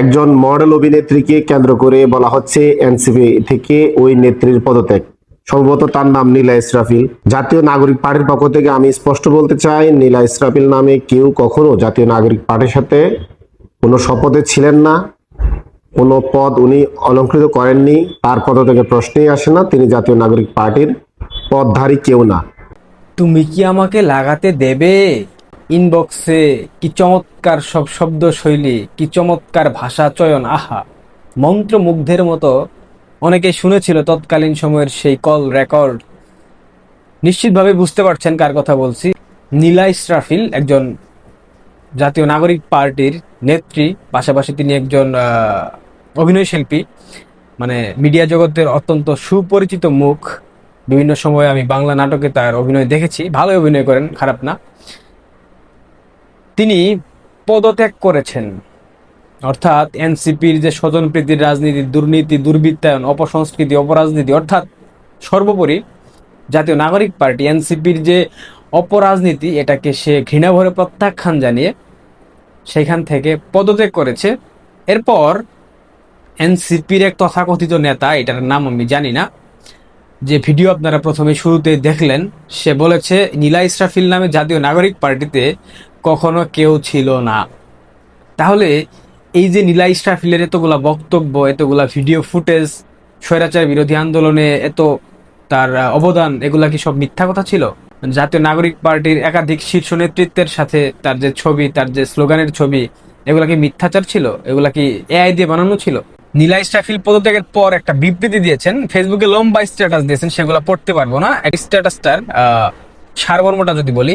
একজন মডেল অভিনেত্রীকে কেন্দ্র করে বলা হচ্ছে এনসিপি থেকে ওই নেত্রীর পদত্যাগ। সম্ভবত তার নাম নীলা ইসরাফিল। জাতীয় নাগরিক পার্টির পক্ষ থেকে আমি স্পষ্ট বলতে চাই, নীলা ইসরাফিল নামে কেউ কখনো জাতীয় নাগরিক পার্টির সাথে কোনো শপথে ছিলেন না। কোনো পদ উনি অলঙ্কৃত করেননি। তার পদ থেকে প্রশ্নেই আসে না, তিনি জাতীয় নাগরিক পার্টির পদধারী কেউ না। তুমি কি আমাকে লাগাতে দেবে? ইনবক্সে কি চমৎকার সব শব্দ শৈলী কি চমৎকার ভাষা চয়ন, আহা! মন্ত্রমুগ্ধের মতো অনেকে শুনেছিল তৎকালীন সময়ের সেই কল রেকর্ড। নিশ্চিতভাবে বুঝতে পারছেন কার কথা বলছি। নীলা ইসরাফিল একজন জাতীয় নাগরিক পার্টির নেত্রী, পাশাপাশি তিনি একজন অভিনয় শিল্পী। মানে মিডিয়া জগতের অত্যন্ত সুপরিচিত মুখ। বিভিন্ন সময়ে আমি বাংলা নাটকে তার অভিনয় দেখেছি। ভালো অভিনয় করেন, খারাপ না। তিনি পদত্যাগ করেছেন। অর্থাৎ এনসিপির যে স্বজনপ্রীতির রাজনীতি, দুর্নীতি, দুর্বৃত্তায়ন, অপসংস্কৃতি, অপরাজনীতি, অর্থাৎ সর্বোপরি জাতীয় নাগরিক পার্টি, এনসিপির যে অপরাজনীতি, এটাকে সে ঘৃণাভরে প্রত্যাখ্যান জানিয়ে সেখান থেকে পদত্যাগ করেছে। এরপর এনসিপির এক তথাকথিত নেতা, এটার নাম আমি জানি না, যে ভিডিও আপনারা প্রথমে শুরুতে দেখলেন, সে বলেছে, নীলা ইসরাফিল নামে জাতীয় নাগরিক পার্টিতে কখনো কেউ ছিল না। তাহলে এই যে নীলা ইসরাফিলের এতগুলা বক্তব্য, এতগুলা ভিডিও ফুটেজ, স্বৈরাচার বিরোধী আন্দোলনে এত তার অবদান, এগুলা কি সব মিথ্যা কথা ছিল? জাতীয় নাগরিক পার্টির একাধিক শীর্ষ নেতৃত্বের সাথে তার যে ছবি, তার যে স্লোগানের ছবি, এগুলা কি মিথ্যাচার ছিল? এগুলা কি এআই দিয়ে বানানো ছিল? নীলা ইসরাফিল পদত্যাগের পর একটা বিবৃতি দিয়েছেন, ফেসবুকে লম্বা স্ট্যাটাস দিয়েছেন, সেগুলো পড়তে পারব না। স্ট্যাটাসটার সারমর্মটা যদি বলি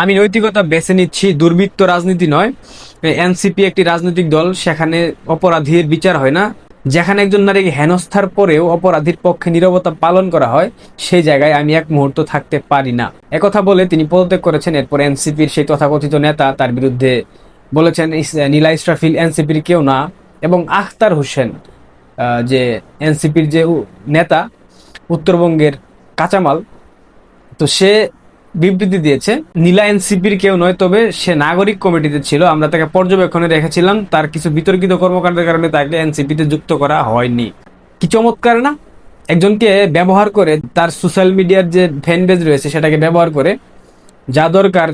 আমি নৈতিকতা বেছে নিচ্ছি, দুর্বৃত্ত রাজনীতি নয়। এনসিপি একটি রাজনৈতিক দল, সেখানে অপরাধীর বিচার হয় না। যেখানে একজন নারীকে হেনস্থার পরেও অপরাধীর পক্ষে নীরবতা পালন করা হয়, সেই জায়গায় আমি এক মুহূর্ত থাকতে পারি না। একথা বলে তিনি পদত্যাগ করেছেন, এরপর এনসিপির সেই তথাকথিত নেতা তার বিরুদ্ধে বলেছেন নীলা ইসরাফিল এনসিপির কেউ না। এবং আখতার হোসেন যে এনসিপির যে নেতা, উত্তরবঙ্গের কাঁচামাল, তো সে বিবৃতি দিয়েছে। নীলা এনসিপির কেউ নয়, তবে সে নাগরিক কমিটিতে ছিল। আমরা তাকে পর্যবেক্ষণে রেখেছিলাম। তার কিছু বিতর্কিত কর্মকাণ্ডের কারণে তাকে এনসিপিতে যুক্ত করা হয়নি। কি চমৎকার না? একজনকে ব্যবহার করে তার সোশ্যাল মিডিয়ার যে ফ্যান বেজ রয়েছে, সেটাকে ব্যবহার করে যা দরকার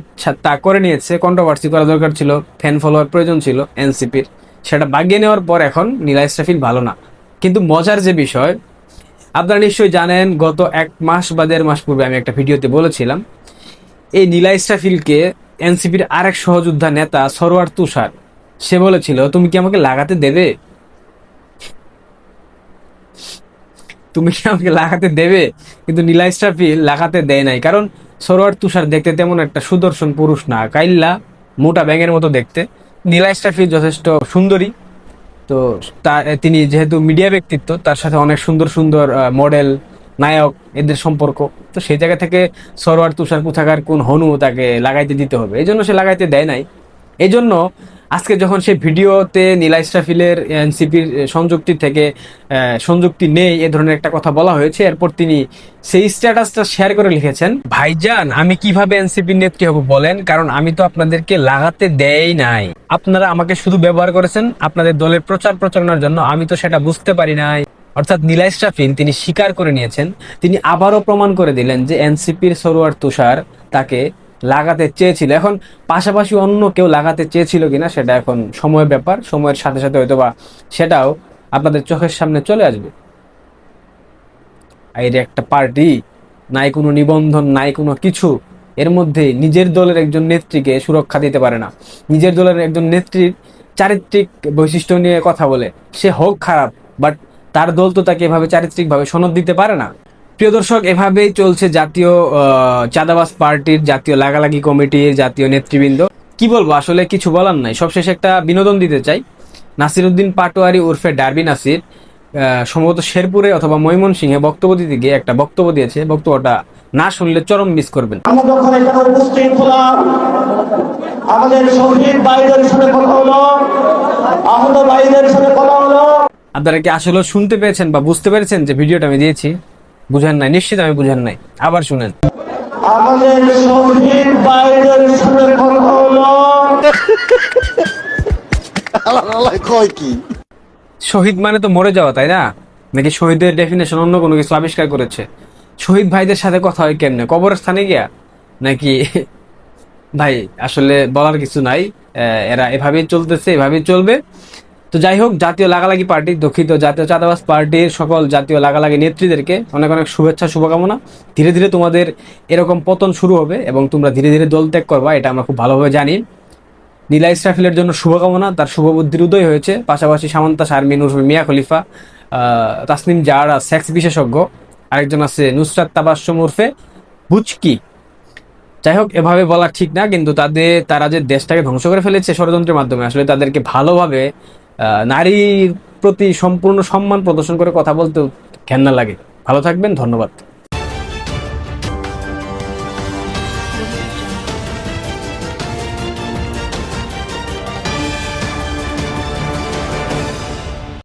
তা করে নিয়েছে। কন্ট্রোভার্সি করা দরকার ছিল ফ্যান ফলোয়ার প্রয়োজন ছিল এনসিপির। সেটা বাগিয়ে নেওয়ার পর এখন নীলা ইসরাফিল ভালো না। কিন্তু মজার যে বিষয়, আপনারা নিশ্চয়ই জানেন, গত এক মাস বা দেড় মাস পূর্বে আমি একটা ভিডিওতে বলেছিলাম এই নীলা ইসরাফিলকে এনসিপির আরেক সহযোদ্ধা নেতা সরোয়ার তুষার, সে বলেছিল, তুমি কি আমাকে লাগাতে দেবে? তুমি কি আমাকে লাগাতে দেবে? কিন্তু নীলা ইসরাফিল লাগাতে দেয় নাই, কারণ সরোয়ার তুষার দেখতে তেমন একটা সুদর্শন পুরুষ না, কাইল্লা মোটা ব্যাঙের মতো দেখতে। নীলা ইসরাফিল যথেষ্ট সুন্দরী, তো তা- তিনি যেহেতু মিডিয়া ব্যক্তিত্ব, তার সাথে অনেক সুন্দর সুন্দর মডেল, নায়ক, এদের সম্পর্ক। তো সেই জায়গা থেকে সরোয়ার, তুষার কোথাকার কোন হনু তাকে লাগাইতে দিতে হবে। এই জন্য সে লাগাইতে দেয় নাই। এই জন্য আজকে যখন সে ভিডিওতে নীলা ইসরাফিলের এনসিপির সংযুক্তি থেকে সংযুক্তি নেই, এ ধরনের একটা কথা বলা হয়েছে। এরপর তিনি সেই স্ট্যাটাসটা শেয়ার করে লিখেছেন, ভাইজান, আমি কীভাবে এনসিপির নেত্রী হব বলেন? কারণ আমি তো আপনাদেরকে লাগাতে দেয় নাই। আপনারা আমাকে শুধু ব্যবহার করেছেন আপনাদের দলের প্রচার প্রচারণার জন্য। আমি তো সেটা বুঝতে পারি নাই। অর্থাৎ নীলা ইসরাফিল তিনি স্বীকার করে নিয়েছেন, তিনি আবারও প্রমাণ করে দিলেন যে এনসিপির সরোয়ার তুষার তাকে লাগাতে চেয়েছিল। এখন পাশাপাশি অন্য কেউ লাগাতে চেয়েছিল কিনা সেটা এখন সময়ের ব্যাপার, সময়ের সাথে সাথে হয়তোবা সেটাও আপনাদের চোখের সামনে চলে আসবে। এর একটা পার্টি, নাই কোনো নিবন্ধন, নাই কোনো কিছু, এর মধ্যে নিজের দলের একজন নেত্রীকে সুরক্ষা দিতে পারে না। নিজের দলের একজন নেত্রীর চারিত্রিক বৈশিষ্ট্য নিয়ে কথা বলে, সে হোক খারাপ বাট তার দল তো তাকে এভাবে চারিত্রিকভাবে সনদ দিতে পারে না। প্রিয় দর্শক এভাবেই চলছে জাতীয় আহ, চাঁদাবাজ পার্টির জাতীয় লাগালাগি কমিটির জাতীয় নেতৃবৃন্দ। কি বলব আসলে কিছু বলার নাই। সবশেষে একটা বিনোদন দিতে চাই। নাসিরুদ্দিন পাটোয়ারি উর্ফে ডারবি নাসির সম্ভবত শেরপুরে অথবা ময়মনসিংহে বক্তব্য দিতে গিয়ে একটা বক্তব্য দিয়েছে। বক্তব্যটা না শুনলে চরম মিস করবেন। আমাদের শহীদ ভাইদের সাথে কথা হলো। আহত ভাইদের সাথে কথা হলো। আপনারা কি আসলে শুনতে পেয়েছেন বা বুঝতে পেরেছেন যে ভিডিওটা আমি দিয়েছি? বুঝেন নাই নিশ্চিত আমি বুঝেন নাই। আবার শুনেন। আমাদের শহীদ ভাইদের সাথে কথা হলো। কয় কি শহীদ মানে তো মরে যাওয়া তাই না? নাকি শহীদের ডেফিনেশন অন্য কোনো কিছু আবিষ্কার করেছে? শহীদ ভাইদের সাথে কথা হয় কেমনে? কবরস্থানে গিয়া? নাকি ভাই আসলে বলার কিছু নাই। আহ, এরা এভাবেই চলতেছে এভাবেই চলবে। তো যাই হোক জাতীয় লাগালাগি পার্টি দক্ষিত জাতীয় চাঁদাবাজ পার্টির সকল জাতীয় লাগালাগি নেত্রীদেরকে অনেক অনেক শুভেচ্ছা, শুভকামনা। ধীরে ধীরে তোমাদের এরকম পতন শুরু হবে এবং তোমরা ধীরে ধীরে দল ত্যাগ করবা, এটা আমরা খুব ভালোভাবে জানি। নীলা ইসরাফিলের জন্য শুভকামনা, তার শুভ বুদ্ধির উদয় হয়েছে। পাশাপাশি Samanta Sharmin উর্ফে Mia Khalifa Tasnim Zara sex বিশেষজ্ঞ। আরেকজন আছে নুসরাত তাবাসম উর্ফে বুচকি। যাই হোক এভাবে বলা ঠিক না, কিন্তু তাদের, তারা যে দেশটাকে ধ্বংস করে ফেলেছে ষড়যন্ত্রের মাধ্যমে, আসলে তাদেরকে ভালোভাবে নারীর প্রতি সম্পূর্ণ সম্মান প্রদর্শন করে কথা বলতে ঘেন্না লাগে। ভালো থাকবেন ধন্যবাদ।